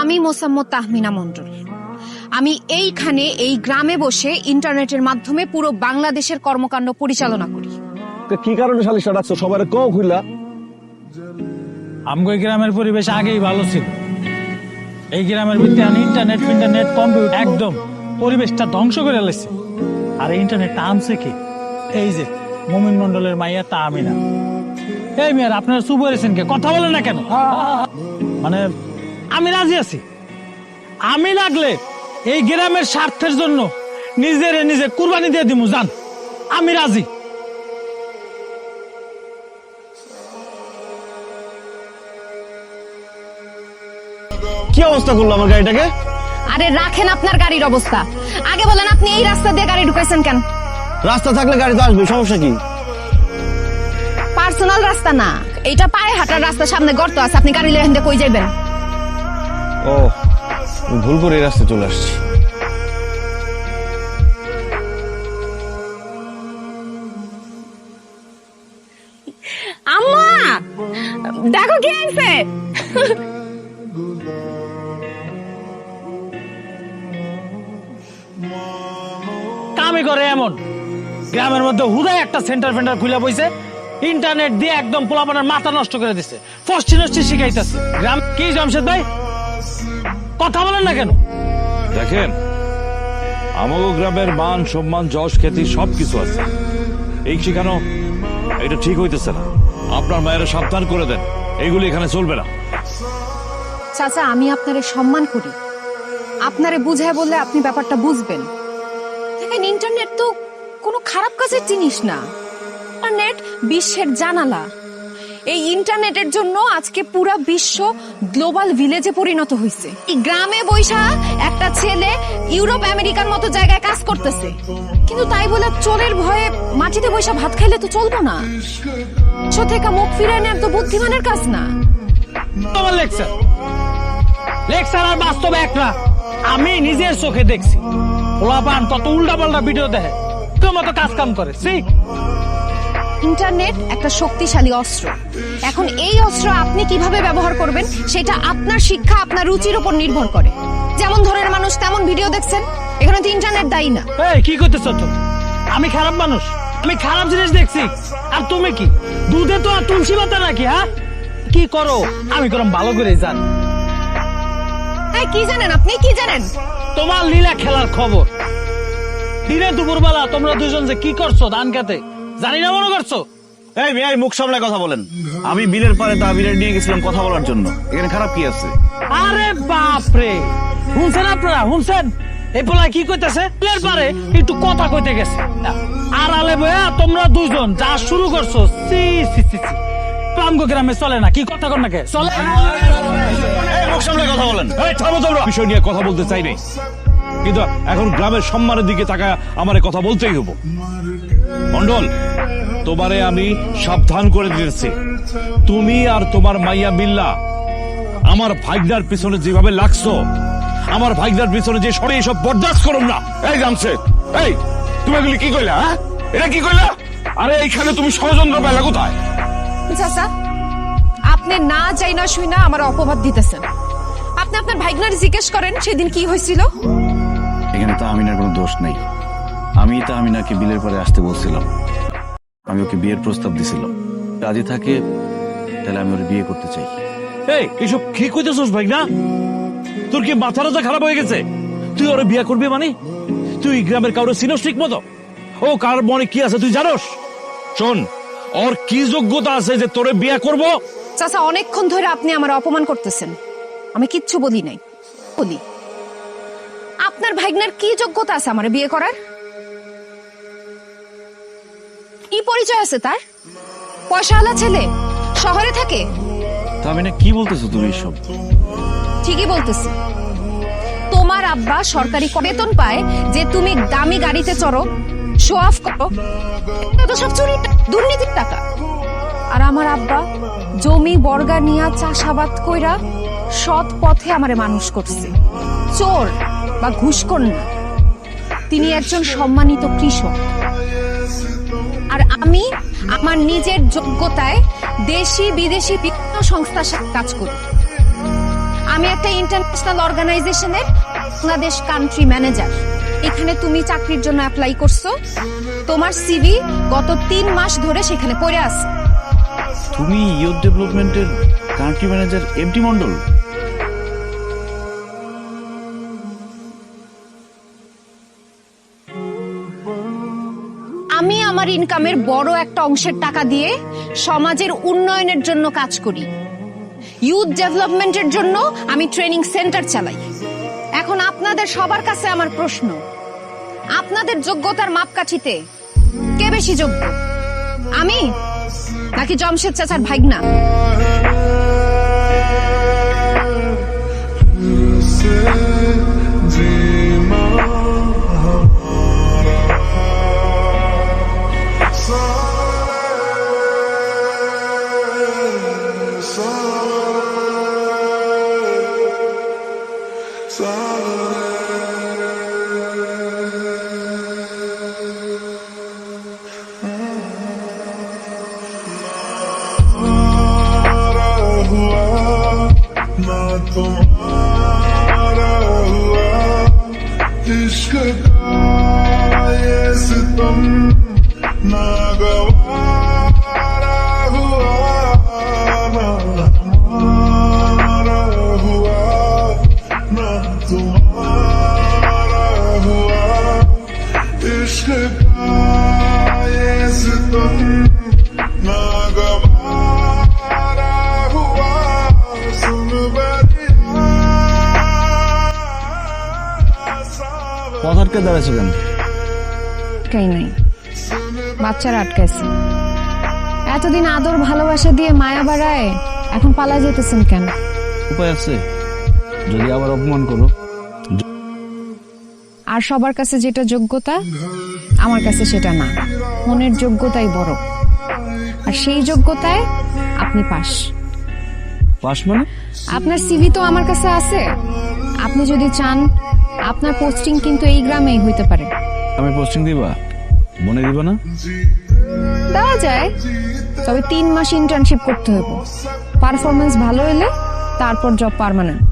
আমি মোসাম্মদ তাহমিনা মণ্ডল। আমি এইখানে এই গ্রামে বসে ইন্টারনেটের মাধ্যমে পুরো বাংলাদেশের কর্মকাণ্ড পরিচালনা করি। তো কি কারণে সালিশটা ডাকছো সবার কও খুললা আমগো গ্রামের পরিবেশ আগেই ভালো ছিল। এই গ্রামের ভিত্তি আমি ইন্টারনেট ইন্টারনেট কম্পিউটার একদম পরিবেশটা ধ্বংস করে লাগছে আর এই ইন্টারনেটটা আনছে কি? এই যে মমিন মন্ডলের মাইয়া তা আমি না এই মেয়ার আপনারা চুপ হয়েছেন কে? কথা বলেন না কেন? মানে আমি রাজি আছি। আমি লাগলে এই গ্রামের স্বার্থের জন্য নিজের নিজে কুরবানি দিয়ে দিব জান। আমি রাজি। কি অবস্থা করল আমার গাড়িটাকে? আরে রাখেন আপনার গাড়ির অবস্থা। আগে বলেন আপনি এই রাস্তা দিয়ে গাড়ি ঢুকাইছেন কেন? রাস্তা থাকলে গাড়ি তো আসবে সমস্যা কি? পার্সোনাল রাস্তা না এটা পায়ে হাঁটার রাস্তা সামনে গর্ত আছে আপনি গাড়ি লেহেন কই যাইবেন? ও ভুল করে এই রাস্তায় চলে আসছি। আম্মা দেখো কি আইছে কামই করে এমন। গ্রামের মধ্যে হুদায় একটা সেন্টার ফেন্টার খুলে বইছে ইন্টারনেট দিয়ে একদম পোলাপানের মাথা নষ্ট করে দিছে। ফষ্টি নষ্টি শিখাইতেছে। গ্রাম কি জমশেদ ভাই? কথা বলেন না কেন? দেখেন আমাগো গ্রামের মান সম্মান যশ খ্যাতি সবকিছু আছে। এই শিখানো এটা ঠিক হইতেছে না। আপনার মায়েরা সাবধান করে দেন। এইগুলি এখানে চলবে না। চাচা আমি আপনারে সম্মান করি। আপনারে বুঝায় বললে আপনি ব্যাপারটা বুঝবেন। দেখেন ইন্টারনেট তো কোনো খারাপ কাজের জিনিস না। ইন্টারনেট বিশ্বের জানালা। এই ইন্টারনেটের জন্য আজকে পুরা বিশ্ব গ্লোবাল ভিলেজে পরিণত হয়েছে এই গ্রামে বৈশা একটা ছেলে ইউরোপ, আমেরিকার মতো জায়গায় কাজ করতেছে। কিন্তু তাই বলে চোরের ভয়ে মাটিতে বৈশা ভাত খাইলে তো চলবো না। থেকে মুখ ফিরে নেওয়ার তো বুদ্ধিমানের কাজ না। তোমার লেকচার। লেকচার আর বাস্তবে এক না। আমি নিজের চোখে দেখছি। পোলাপান কত উল্টা পাল্টা ভিডিও দেখে। কেউ মতো কাজ কাম করে। see? ইন্টারনেট একটা শক্তিশালী অস্ত্র। এখন এই অস্ত্র আপনি কীভাবে ব্যবহার করবেন সেটা আপনার শিক্ষা আপনার রুচির উপর নির্ভর করে। যেমন ধরনের মানুষ তেমন ভিডিও দেখছেন। এখানে তো ইন্টারনেট দায়ী না। এই কি করতেছ তুমি আমি খারাপ মানুষ। আমি খারাপ জিনিস দেখছি। আর তুমি কি? দুধে তো আর তুলসী পাতা নাকি হ্যাঁ? কি করো? আমি করম ভালো করে জানি। কি জানেন আপনি? কি জানেন? তোমার লীলা খেলার খবর। দিনে দুপুরবেলা তোমরা দুজন যে কি করছ ধান খেতে জানি না মনে করছ? এই মেয়ে মুখ সামলায় কথা বলেন। আমি বিলের পারে তা তাবিরের নিয়ে গেছিলাম কথা বলার জন্য। এখানে খারাপ কি আছে? আরে বাপ রে শুনছেন আপনারা? শুনছেন? এই পোলা কি কইতেছে? বিলের পারে একটু কথা কইতে গেছে। আর আলে বয়া তোমরা দুইজন যা শুরু করছ সি সি সি সি। পামগো গ্রামে চলে না কি কথা কর নাকি চলে। এই মুখ সামলায় কথা বলেন। এই থামো তোমরা। বিষয় নিয়ে কথা বলতে চাই নাই। কিন্তু এখন গ্রামের সম্মানের দিকে তাকায় আমার কথা বলতেই হব। মন্ডল তোমারে আমি সাবধান করে দিয়েছি তুমি আর তোমার মাইয়া বিল্লা আমার ভাইগনার পিছনে যেভাবে লাগছো আমার ভাইগনার পিছনে যে সরে এসব বরদাস্ত করুন না। এই জানছে এই তুমি এগুলি কি কইলা হ্যাঁ? এটা কি কইলা? আরে এইখানে তুমি ষড়যন্ত্র পেলা কোথায়? চাচা আপনি না যাই না শুই না আমার অপবাদ দিতেছেন। আপনি আপনার ভাইগনার জিজ্ঞেস করেন সেদিন কি হয়েছিল? এখানে তো আমিনার কোনো দোষ নেই। আমি তো আমিনাকে বিলের পরে আসতে বলছিলাম। আমি ওকে বিয়ের প্রস্তাব দিছিলাম। রাজি থাকে তাহলে আমি ওর বিয়ে করতে চাই। এই এসব কি কইতেছস ভাই না তোর কি মাথা রাজা খারাপ হয়ে গেছে? তুই ওরে বিয়া করবি মানে? তুই গ্রামের কাউরে চিনস ঠিক মতো? ও কার মনে কি আছে তুই জানোস? শোন ওর কি যোগ্যতা আছে যে তোরে বিয়ে করব? চাচা অনেকক্ষণ ধরে আপনি আমার অপমান করতেছেন। আমি কিচ্ছু বলি নাই। বলি। আপনার ভাইগনার কি যোগ্যতা আছে আমার বিয়ে করার? কি পরিচয় আছে তার? পয়সাওয়ালা ছেলে? শহরে থাকে? তা আমিনা কি বলতেছো তুমি এসব? ঠিকই বলতেছি। তোমার আব্বা সরকারি বেতন পায় যে তুমি দামি গাড়িতে চড়ো শো অফ করো। এটা তো সব চুরি দুর্নীতির টাকা। আর আমার আব্বা জমি বর্গা নিয়া চাষাবাদ কইরা সৎ পথে আমারে মানুষ করছে। চোর বা ঘুষখোর না তিনি একজন সম্মানিত কৃষক। আর আমি আমার নিজের যোগ্যতায় দেশি বিদেশি বিভিন্ন সংস্থার সাথে কাজ করি। আমি একটা ইন্টারন্যাশনাল অর্গানাইজেশনের বাংলাদেশ কান্ট্রি ম্যানেজার এখানে তুমি চাকরির জন্য অ্যাপ্লাই করছ। তোমার সিভি গত তিন মাস ধরে সেখানে পড়ে আছে। তুমি ইউথ ডেভেলপমেন্টের কান্ট্রি ম্যানেজার এমটি মন্ডল আমার ইনকামের বড় একটা অংশের টাকা দিয়ে সমাজের উন্নয়নের জন্য কাজ করি। ইউথ ডেভেলপমেন্টের জন্য আমি ট্রেনিং সেন্টার চালাই। এখন আপনাদের সবার কাছে আমার প্রশ্ন। আপনাদের যোগ্যতার মাপকাঠিতে কে বেশি যোগ্য? আমি? নাকি জমশেদ চাচার ভাইগনা? तुम्हारा हुआ इश्क का ये सितम আটকে দাঁড়াইছো কেন আটকাই নাই। বাচ্চারা আটকাইছে। এতদিন আদর ভালোবাসা দিয়ে মায়া বাড়ায় এখন পালা যেতেছেন কেন? উপায় আছে। যদি আবার অপমান করো। আর সবার কাছে যেটা যোগ্যতা আমার কাছে সেটা না। মনের যোগ্যতাই বড়। আর সেই যোগ্যতায় আপনি পাস। পাস মানে? আপনার সিভি তো আমার কাছে আছে। আপনি যদি চান আপনার পোস্টিং কিন্তু এই গ্রামেই হইতে পারে। আমি পোস্টিং দিবা? মনে দিবা না? দেওয়া যায় তবে তিন মাস ইন্টার্নশিপ করতে হবে পারফরমেন্স ভালো হলে তারপর জব পার্মানেন্ট